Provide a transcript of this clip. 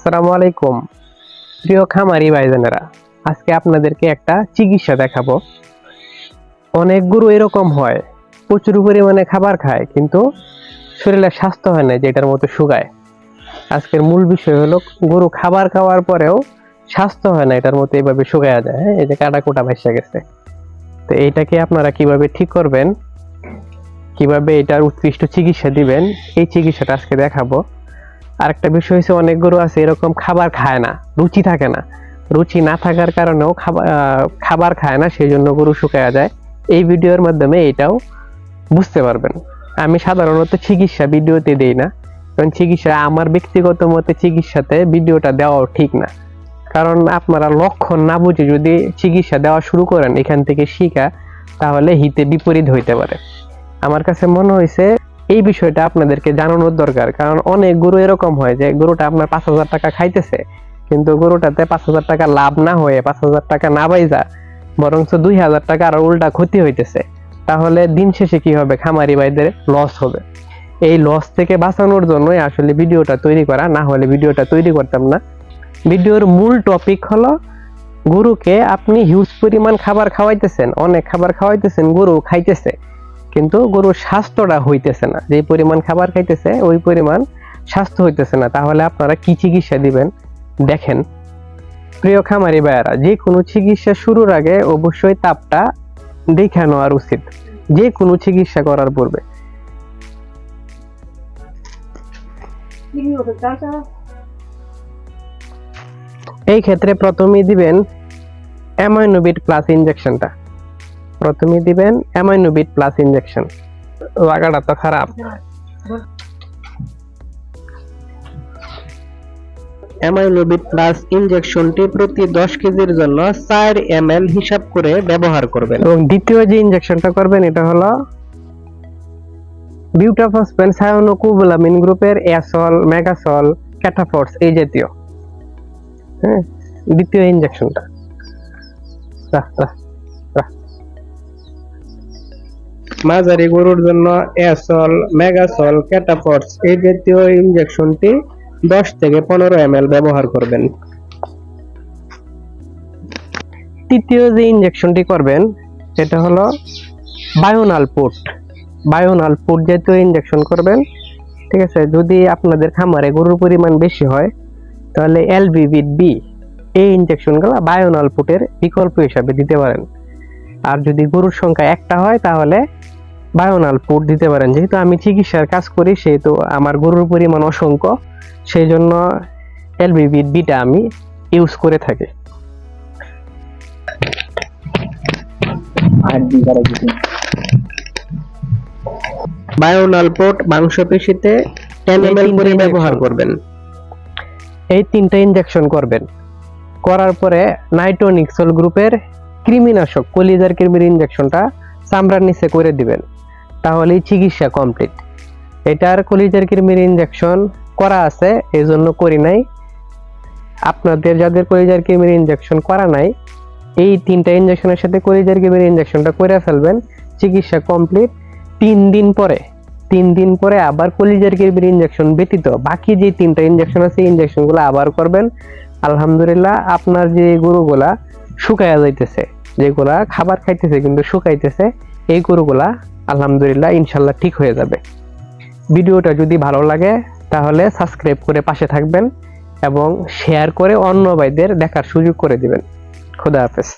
আসসালামু আলাইকুম প্রিয় খামারি ভাইজানেরা, আজকে আপনাদেরকে একটা চিকিৎসা দেখাবো। অনেক গরু এরকম হয়, প্রচুর পরিমাণে খাবার খায়, কিন্তু শরীরে স্বাস্থ্য হয় না, যেটার মতো শুকায়। আজকের মূল বিষয় হলো, গরু খাবার খাওয়ার পরেও স্বাস্থ্য হয় না, এটার মতো এইভাবে শুকায়া যায় হ্যাঁ এই যে কাটা কোটা ভাইসা গেছে। তো এইটাকে আপনারা কীভাবে ঠিক করবেন, কীভাবে এটার উৎকৃষ্ট চিকিৎসা দিবেন, এই চিকিৎসাটা আজকে দেখাবো। আরেকটা বিষয় হচ্ছে অনেক গরু আছে, এরকম খাবার খায় না, রুচি থাকে না। রুচি না থাকার কারণেও খাবার খাবার খায় না সেই জন্য গরু শুকায়া যায়। এই ভিডিওর মাধ্যমে এটাও বুঝতে পারবেন। আমি সাধারণত চিকিৎসা ভিডিওতে দেই না, কারণ চিকিৎসা আমার ব্যক্তিগত মতে চিকিৎসাতে ভিডিওটা দেওয়াও ঠিক না। কারণ আপনারা লক্ষণ না বুঝে যদি চিকিৎসা দেওয়া শুরু করেন এখান থেকে শিখা, তাহলে হিতে বিপরীত হইতে পারে। আমার কাছে মনে হয়েছে এই বিষয়টা আপনাদেরকে জানানোর দরকার। কারণ অনেক গরু এরকম হয় যে গরুটা আপনার পাঁচ হাজার টাকা খাইতেছে, কিন্তু গরুটাতে পাঁচ হাজার টাকা লাভ না হয়ে পাঁচ হাজার টাকা না বাইজা বরঞ্চ দুই হাজার টাকা আর উল্টা ক্ষতি হইতেছে। তাহলে দিন শেষে কি হবে? খামারি ভাইদের লস হবে। এই লস থেকে বাঁচানোর জন্যই আসলে ভিডিওটা তৈরি করা, না হলে ভিডিওটা তৈরি করতাম না। ভিডিওর মূল টপিক হলো, গরুকে আপনি হিউজ পরিমাণ খাবার খাওয়াইতেছেন, অনেক খাবার খাওয়াইতেছেন, গরু খাইতেছে। কিন্তু গরুর স্বাস্থ্যটা হইতেছে না। যে পরিমাণ খাবার খাইতেছে, ওই পরিমাণ স্বাস্থ্য হইতেছে না। তাহলে আপনারা কি চিকিৎসা দিবেন? দেখেন। প্রিয় খামারি ভাইয়ারা যে কোনো চিকিৎসা শুরুর আগে অবশ্যই তাপটা দেখে নেওয়ার উচিত। যে কোনো চিকিৎসা করার পূর্বে। এই ক্ষেত্রে প্রথমেই দিবেন অ্যামাইনোবিট প্লাস ইনজেকশনটা। প্রথমে দিবেন অ্যামাইনোবিট প্লাস ইনজেকশন। লাগাটা তো খারাপ। অ্যামাইনোবিট প্লাস ইনজেকশনটি প্রতি দশ কেজির জন্য চার এম হিসাব করে ব্যবহার করবেন। এবং দ্বিতীয় যে ইনজেকশনটা করবেন, এটা হলো বিউটাফসফেন সায়োনোকুবুলামিন গ্রুপের অ্যাসল, মেগাসল, ক্যাটাফর্স এই জাতীয়। হ্যাঁ দ্বিতীয় ইনজেকশনটা। রাহ মাঝারি গরুর জন্য অ্যাসল মেগাসল, ক্যাটাফর্স এই জাতীয় ইনজেকশনটি দশ থেকে পনেরো এম ব্যবহার করবেন। তৃতীয় যে ইনজেকশনটি করবেন, সেটা হলো বায়োনাল পুট। বায়োনাল পুট জাতীয় ইনজেকশন করবেন, ঠিক আছে? যদি আপনাদের খামারে গরুর পরিমাণ বেশি হয়, তাহলে এলবিভিড বি এই ইনজেকশনগুলো বায়োনাল পুটের বিকল্প হিসাবে দিতে পারেন। আর যদি গরুর সংখ্যা একটা হয়, তাহলে বায়োনাল পুট দিতে পারেন। যেহেতু আমি চিকিৎসার কাজ করি সেহেতু আমার গরুর পরিমাণ অসংখ্য সেই জন্য এলবিভিড বিটা আমি ইউজ করে থাকি। বায়োনাল পোট মাংসপেশিতে টেন এম করে ব্যবহার করবেন। এই তিনটা ইনজেকশন করবেন। করার পরে নাইট্রোনিক্সল গ্রুপের কৃমিনাশক কলিজার কৃমির ইনজেকশনটা চামড়ার নিচে করে দিবেন। তাহলেই চিকিৎসা কমপ্লিট এটার কলিজার কৃমির ইনজেকশন করা আছে এই জন্য করি নাই। আপনাদের যাদের কলিজার কৃমির ইনজেকশন করা নাই, এই তিনটা ইনজেকশনের সাথে কলিজার কৃমির ইনজেকশনটা করে ফেলবেন, চিকিৎসা কমপ্লিট তিন দিন পরে, তিন দিন পরে আবার কলিজার কৃমির ইনজেকশন ব্যতীত বাকি যে তিনটা ইনজেকশন আছে ইনজেকশনগুলো আবার করবেন। আলহামদুলিল্লাহ, আপনার যে গরুগুলা শুকায়া যাইতেছে, যেগুলা খাবার খাইতেছে কিন্তু শুকাইতেছে, এই গরুগুলা আলহামদুলিল্লাহ, ইনশাল্লাহ ঠিক হয়ে যাবে। ভিডিওটা যদি ভালো লাগে, তাহলে সাবস্ক্রাইব করে পাশে থাকবেন এবং শেয়ার করে অন্য ভাইদের দেখার সুযোগ করে দিবেন। খোদা হাফেজ।